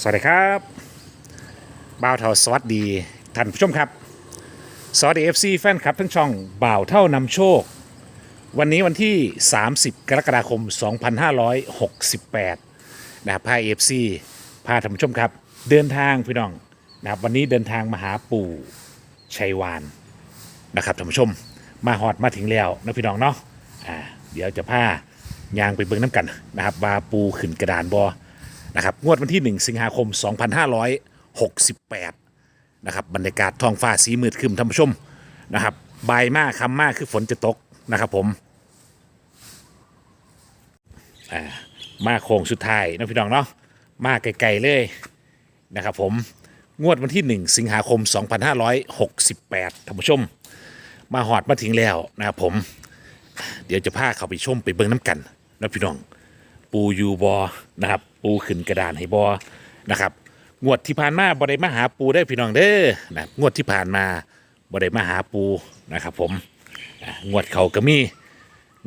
สวัสดีครับบ่าวเท่าสวัสดีท่านผู้ชมครับ สวัสดี FC แฟนคลับทั้งช่องบ่าวเท่านำโชค วันนี้วันที่ 30 กรกฎาคม 2568 นะครับพา FC พาท่านผู้ชมครับ เดินทางพี่น้องนะครับวันนี้เดินทางมาหาปู่ชัยวานนะครับท่านผู้ชมมาหอดมาถึงแล้วนะพี่น้องเนาะอ่าเดี๋ยวจะพายางไปเบิ่งน้ำกันนะครับว่าปูขึ้นกระดานบอ นะครับงวดวันที่ 1 สิงหาคม 2568 นะครับบรรยากาศท้องฟ้าสีมืดครึมท่านผู้ชมนะครับบายมากคำมากคือฝนจะตกนะครับผมอ่ามาโค้งสุดท้ายนะพี่น้องเนาะมาไกลๆเลยนะครับผมงวดวันที่ 1 สิงหาคม 2568ท่านผู้ชม มาหอดมาถึงแล้วนะครับผมเดี๋ยวจะพาเขาไปชมไปเบิ้งน้ำกันนะพี่น้อง ปูยูบอนะครับ ปูขึ้นกระดานให้บอนะครับ งวดที่ผ่านมาบได้มาหาปูได้พี่น้องเด้อนะครับงวดที่ผ่านมาบได้มาหาปูนะครับ ผมอะงวดเขาก็มี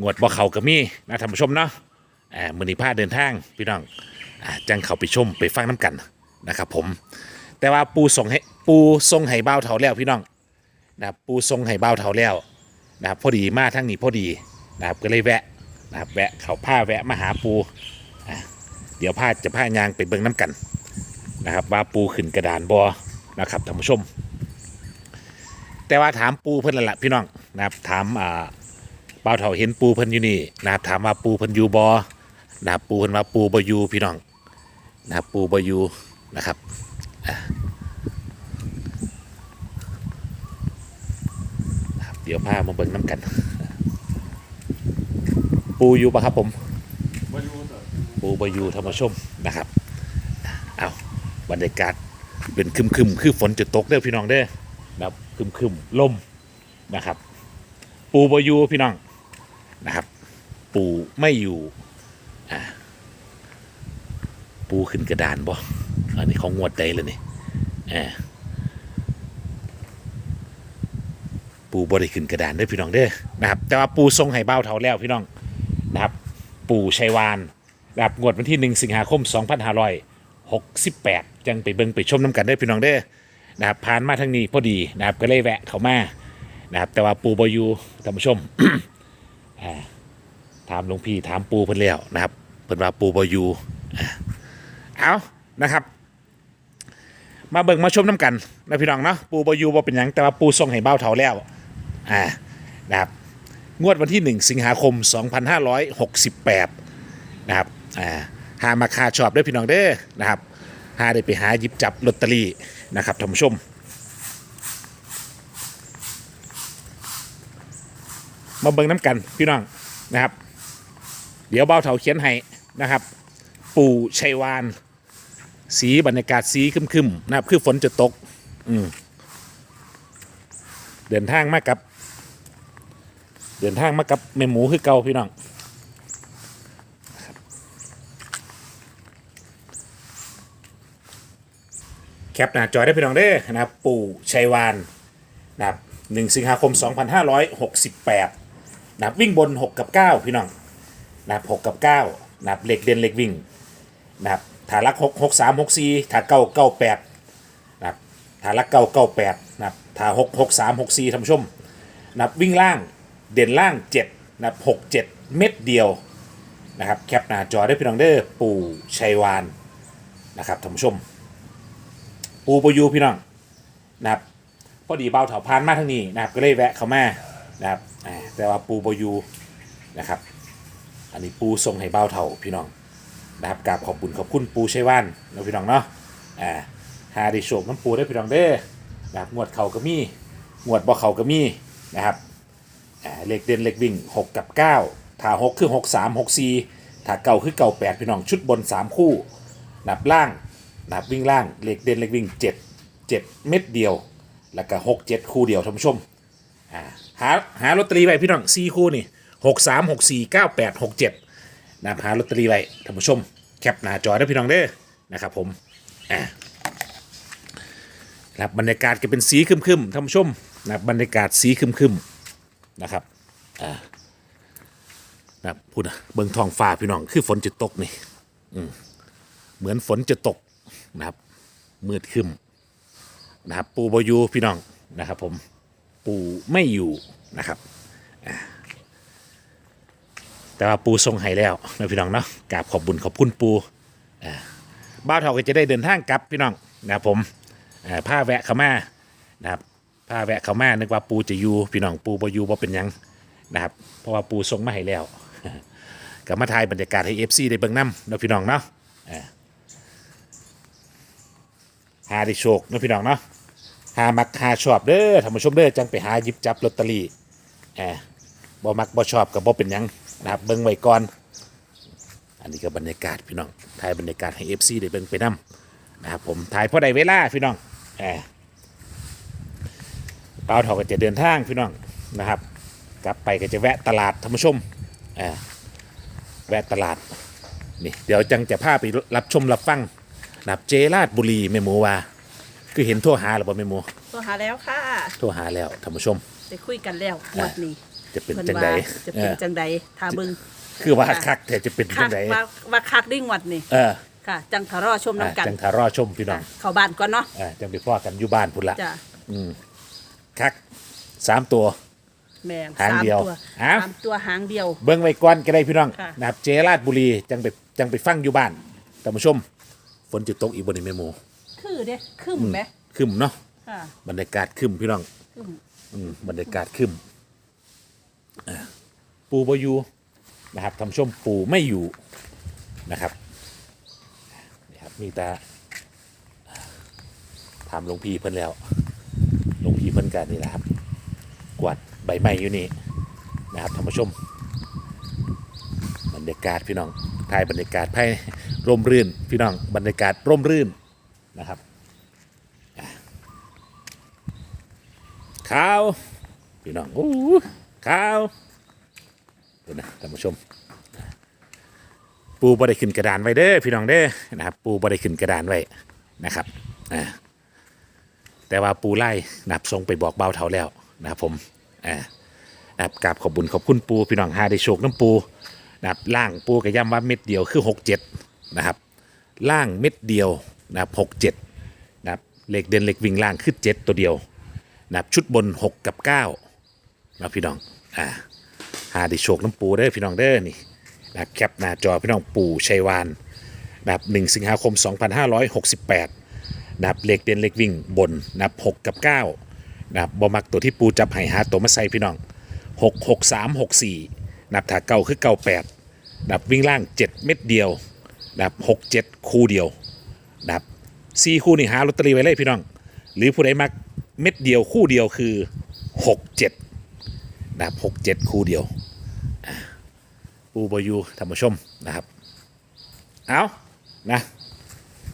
งวดบ่เขาก็มีนะท่านผู้ชมเนาะอ่ามือนีพาเดินทางพี่น้องอ่าจังเขาไปชมไปฟังน้ำกันนะครับ ผม แต่ว่าปูส่งให้ปูทรงให้เบ้าเถาแล้วพี่น้องนะครับปูทรงให้เบ้าเถาแล้วนะครับพอดีมาทั้งนี้พอดีนะครับก็เลยแวะนะครับแวะเขาผ้าแวะมาหาปูอะ เดี๋ยวผ้าจะผ้ายางไปเบิ่งน้ำกันนะครับ ว่าปูขึ้นกระดานบอนะครับท่านผู้ชม แต่ว่าถามปูเพิ่นและละพี่น้องนะครับถามอ่าเปาเถาเห็นปูเพิ่นอยู่นี่นะครับถามว่าปูเพิ่นอยู่บอนะครับปูเพิ่นว่าปูบอยู่พี่น้องนะครับปูบอยู่นะครับเดี๋ยวผ้ามาเบิ่งน้ำกัน ปูอยู่ปะครับผม ปูบอยูธรรมชมนะครับเอาบรรยากาศเป็นคึมคึมคือฝนจะตกเด้อพี่น้องเด้อนะครับคึมคึมลมนะครับ ปูบอยูพี่น้องนะครับ ปูไม่อยู่อ่าปูขึ้นกระดานบ่อันนี้ของงวดใดเลยนี่ปูบริขึ้นกระดานเด้พี่น้องเด้อนะครับ แต่ว่าปูทรงไห่เบ้าเท่าแล้วพี่น้องนะครับ ปูชัยวาน นะครับงวดวันที่ 1 สิงหาคม 2568 จังไปเบิ่งไปชมน้ำกันได้พี่น้องเด้อนะครับผ่านมาทางนี้พอดีนะครับก็เลยแวะเข้ามานะครับแต่ว่าปูบอยูท่านผู้ชม อ่าถามหลวงพี่ถามปูเพิ่นแล้วนะครับเพิ่นว่าปูบอยูอ่าเอานะครับ มาเบิ่งมาชมน้ำกันนะพี่น้องเนาะปูบอยูบ่เป็นหยังแต่ว่าปูทรงให้เบ้าเถาแล้วอ่านะครับงวดวันที่ 1 สิงหาคม 2568 นะครับ อ่าหามาคาชอบด้วยพี่น้องเด้อนะครับหาได้ไปหาหยิบจับลอตเตอรี่นะครับท่านผู้ชมมาเบิ่งน้ำกันพี่น้องนะครับ เดี๋ยวเบ้าเถาเขียนให้นะครับ ปู่ชัยวาน สีบรรยากาศสีคึมๆนะครับ คือฝนจะตก อืมเดินทางมากับ เดินทางมากับแม่หมูคือเก่าพี่น้อง คปหน้าจอยได้พี่น้องเด้อนะครับปู่ชัยวานนะครับหนึ่งสิงหาคม 2568นะครับวิ่งบน 6 กับ 9 พี่น้องนะครับ6กับ9นะครับเหล็กเด่นเหล็กวิ่งนะครับฐานลัก6 6 3 6 4ฐานเก้าเก้าแปดนะครับฐานลักเก้าแปดนะครับฐาน6 6 3 6 4ท่านผู้ชมนะครับวิ่งล่างเด่นล่าง7นะครับ6 7 เม็ดเดียวนะครับแคปหน้าจอได้พี่น้องเด้อปู่ชัยวานนะครับท่านผู้ชม ปูปยูพี่น้องนะครับพอดีเบาเถาพานมาทางนี้นะครับ ก็เลยแวะเข้ามานะครับแต่ว่าปูปยูนะครับ อันนี้ปูทรงให้เบาเถาพี่น้องนะครับกราบขอบคุณขอบคุณปูชัยวานนะพี่น้องเนาะอ่าหาด้โชคน้ำปูได้พี่น้องเด้อนะครับงวดเขาก็มีงวดบ่อเขาก็มีนะครับอ่าเลขเด่นเลขวิ่ง 6 กับ 9 ถ้า 6 คือ 6 3 6 4ถ้าเก่าคือเก่า8พี่น้องชุดบน 3 คู่นับล่าง นับวิ่งล่างเลขเด่นเลขวิ่ง 7 7 เม็ดเดียว แล้วก็6 7 คู่เดียวท่านผู้ชมอ่าหาหาลอตเตอรี่ไว้พี่น้อง4คู่นี่6 3 6 4 9 8 6 7นับหาลอตเตอรี่ไว้ท่านผู้ชม แคปหน้าจอได้พี่น้องเด้อนะครับผมอ่าครับบรรยากาศก็เป็นสีคึมๆท่านผู้ชมนับบรรยากาศสีครึมๆนะครับอ่านะครับพูดนะเบิ่งทองฟ้าพี่น้องคือฝนจะตกนี่อืมเหมือนฝนจะตก นะครับ มืดขึ้นนะครับ ปูบอยูพี่น้องนะครับ ผมปูไม่อยู่นะครับแต่ว่าปูทรงไห้แล้วนะพี่น้องเนาะกราบขอบบุญขอบคุณปูอ่าบ้าท่าก็จะได้เดินทางกลับพี่น้องนะครับผมผ้าแวะเข้ามานะครับผ้าแวะเข้ามานึกว่าปูจะอยู่พี่น้องปูบอยูบ่เป็นยังนะครับ เพราะว่าปูทรงมาให้แล้วกับมาถ่ายบรรยากาศให้เอฟซีได้เบิ่งน้ำนะพี่น้องเนาะ หาได้โชคนะพี่น้องเนาะหามักหาชอบเด้อท่านผู้ชมเด้อจังไปหาหยิบจับลอตเตอรี่อ่าบ่มักบ่ชอบกับบ่เป็นหยังนะครับเบิ่งไว้ก่อน อันนี้ก็บรรยากาศพี่น้องถ่ายบรรยากาศให้เอฟซีได้เบิ่งไปนํนะครับผมถ่ายพอได้เวลาพี่น้องอ่าเปาเถาก็จะเดินทางพี่น้องนะครับ กลับไปก็จะแวะตลาดท่านผู้ชมอ่าแวะตลาดนี่เดี๋ยวจังจะพาไปรับชมรับฟัง นับเจราดบุรีแม่หมูว่า คือเห็นโทั่วหาหรือเปล่าแม่หมูตัวหาแล้วค่ะโทั่วหาแล้วท่านผู้ชม ได้คุยกันแล้วงวดนี้จะเป็นเพิ่นจังว่าใดจะเอเป็นอจังใดทาเบึงคือว่าคักแต่จะเป็นคัจักงใดว่าว่าคักได้งวดนี้เออค่ะ จังทะรอชมอะน้ำกันจังทารอชมพี่น้องเข้าบ้านก่อนเนาะอ่าจังไปพ่อกันอยู่บ้านพุ่นละจ้ะคักสามตัว แม่นหางสามเดียวตัวอ้าว สามตัวหางเดียว เบิ้งไว้ก่อนก็ได้พี่น้องค่ะ นะครับเจราดบุรีจังไปจังไปฟังอยู่บ้านท่านผู้ชม ฝนจะตกอีกบนนี้แม่หมูคือเด้คึมไหมขึ้นเนาะค่ะบรรยากาศขึ้นพี่น้องคึมอืมบรรยากาศขึ้นอ่าปูบอยู่นะครับทำชมปูไม่อยู่นะครับนี่ครับมีแต่ถามหลวงพี่เพิ่นแล้วหลวงพี่เพิ่นกันนี่แหละครับ กวาดใบไม้อยู่นี่นะครับท่านผู้ชมบรรยากาศพี่น้องถ่ายบรรยากาศให้ ร่มรื่นพี่น้องบรรยากาศร่มรื่นนะครับขาวพี่น้องโอ้ขาวเดี๋ยวนะท่านผู้ชม ปูบได้ขึ้นกระดานไว้เด้อพี่น้องเด้อนะครับ ปูบได้ขึ้นกระดานไว้นะครับอ่าแต่ว่าปูไล่นะครับทรงไปบอกเบาเท่าแล้วนะครับผมอ่านะครับกราบขอบบุญขอบคุณปูพี่น้องหาได้โชคน้ำปูนะครับล่างปูกับย้ำว่าเม็ดเดียวคือหกเจ็ด นะครับล่างเม็ดเดียวนะครับหกเจ็ดนะครับเลขเด่นเลขวิ่งล่างคือเจ็ดตัวเดียวนะครับชุดบนหกกับเก้านะพี่น้องอ่าหาด้โชคน้ำปูเด้อพี่น้องเด้อนี่นะครับแคปหน้าจอพี่น้องปู่ชัยวานนะครับ1สิงหาคม 2568นะครับเลขเด่นเลขวิ่งบนนะครับ6กับ9นะครับบอมักตัวที่ปูจับให้หาตัวมาใส่พี่น้อง6 6 3 6 4นะครับถ้าเก่าคือเก่า8นะครับวิ่งล่าง7เม็ดเดียว นะครับ6 7คู่เดียวนะครับ4คู่นี่หาลอตเตอรี่ไว้เลยพี่น้อง หรือผู้ใดมักเม็ดเดียวคู่เดียวคือ6 7นะครับ6 7คู่เดียวปูบอยูท่านผู้ชมนะครับ เอานะ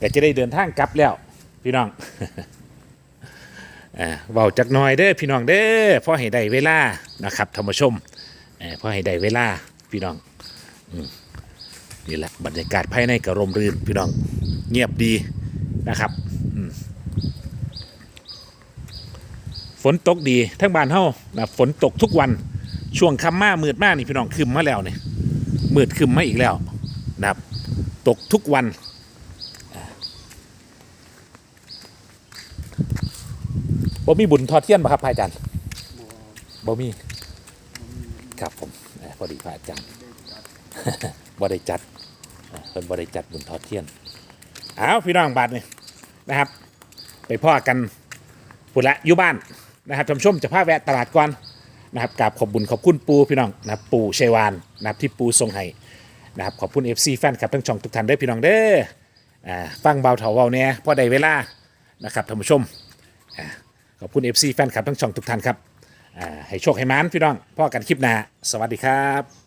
ก็จะได้เดินทางกลับแล้วพี่น้องเอ่อเว้าจักหน่อยเด้อพี่น้องเด้อพ่อให้ได้เวลานะครับท่านผู้ชมเอ่อพอให้ได้เวลาพี่น้อง อืม นี่แหละบรรยากาศภายในกระรมรื่นพี่น้องเงียบดีนะครับฝนตกดีทั้งบ้านเฮานะฝนตกทุกวันช่วงค่ำมามืดมากนี่พี่น้องคืมมาแล้วเนี่ยมืดขึ้นมาอีกแล้วนะครับ ตกทุกวันอ่าบ่มีบุญทอดเทียนป่ะครับพระอจารย์บ่มีครับผมพอดีพระอาจารย์ บ่ได้จัดเพิ่นบ่ได้จัดบุญทอดเทียนเอาพี่น้องบาทนี่นะครับ ไปพ่อกันปุระอยู่บ้านนะครับท่านผู้ชมจะพาแวะตลาดก่อนนะครับกราบขอบบุญขอบคุณปูพี่น้องนะปูเชยวานนะครับที่ปูทรงให้นะครับขอบคุณ FC แฟนคลับทั้งช่องทุกท่านเด้อพี่น้องเด้ออ่าฟังเบาเถาเบาเนี่ยพอได้เวลานะครับท่านผู้ชมอ่าขอบคุณ FC แฟนคลับทั้งช่องทุกท่านครับอ่าให้โชคให้มานพี่น้องพ่อกันคลิปหน้าสวัสดีครับ